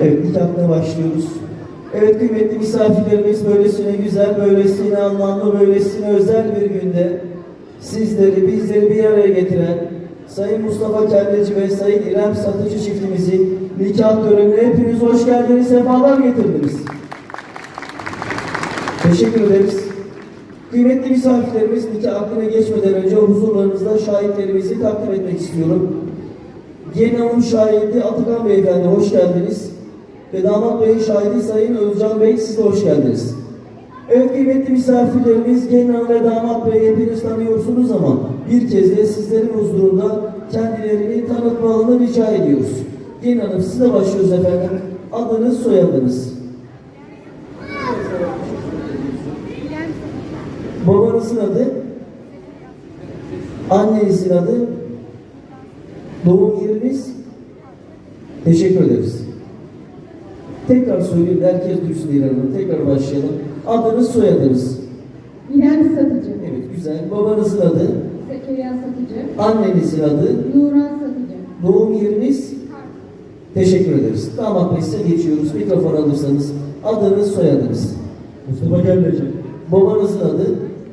Evet, nikahına başlıyoruz. Evet kıymetli misafirlerimiz böylesine güzel, böylesine anlamlı, böylesine özel bir günde sizleri, bizleri bir araya getiren Sayın Mustafa Kelleci ve Sayın İrem Satıcı çiftimizin nikah törenine hepiniz hoş geldiniz, sefalar getirdiniz. Teşekkür ederiz. Kıymetli misafirlerimiz nikah geçmeden önce huzurlarınızda şahitlerimizi takdim etmek istiyorum. Hanımın şahidi Atakan Beyefendi hoş geldiniz. Ve damat beyin şahidi Sayın Özcan Bey siz hoş geldiniz. Evet kıymetli misafirlerimiz gelin hanım ve damat bey hepiniz tanıyorsunuz ama bir kez de sizlerin huzurunda kendilerini tanıtmalarını rica ediyoruz. Gelin hanım size başlıyoruz efendim. Adınız soyadınız. Babanızın adı, annenizin adı, doğum yeriniz. Teşekkür ederiz. Tekrar söyleyeyim, herkes duysun Hanım. Tekrar başlayalım. Adınız, soyadınız. İrem Satıcı, Evet, güzel. Babanızın adı, Zekeriya Satıcı, annenizin adı, Nuran Satıcı, doğum yeriniz. Teşekkür ederiz. Damat Bey size geçiyoruz. Mikrofon alırsanız. Adınız, soyadınız. Mustafa Kelleci, Babanızın adı,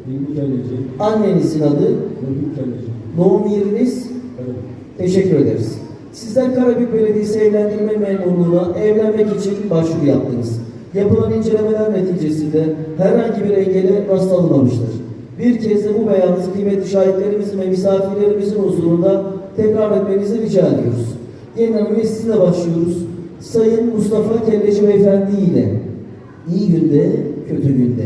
Hilmi Kelleci, annenizin adı, Nurgül Kelleci. doğum yeriniz. Evet. Teşekkür ederiz. Sizler Karabük Belediyesi Evlendirme Memurluğu'na evlenmek için başvuru yaptınız. Yapılan incelemeler neticesinde herhangi bir engele rastlanmamıştır. Bir kez de bu beyanınızı kıymetli şahitlerimizin ve misafirlerimizin huzurunda tekrar etmenizi rica ediyoruz. Ve sizinle başlıyoruz. Sayın Mustafa Kelleci Beyefendi ile iyi günde, kötü günde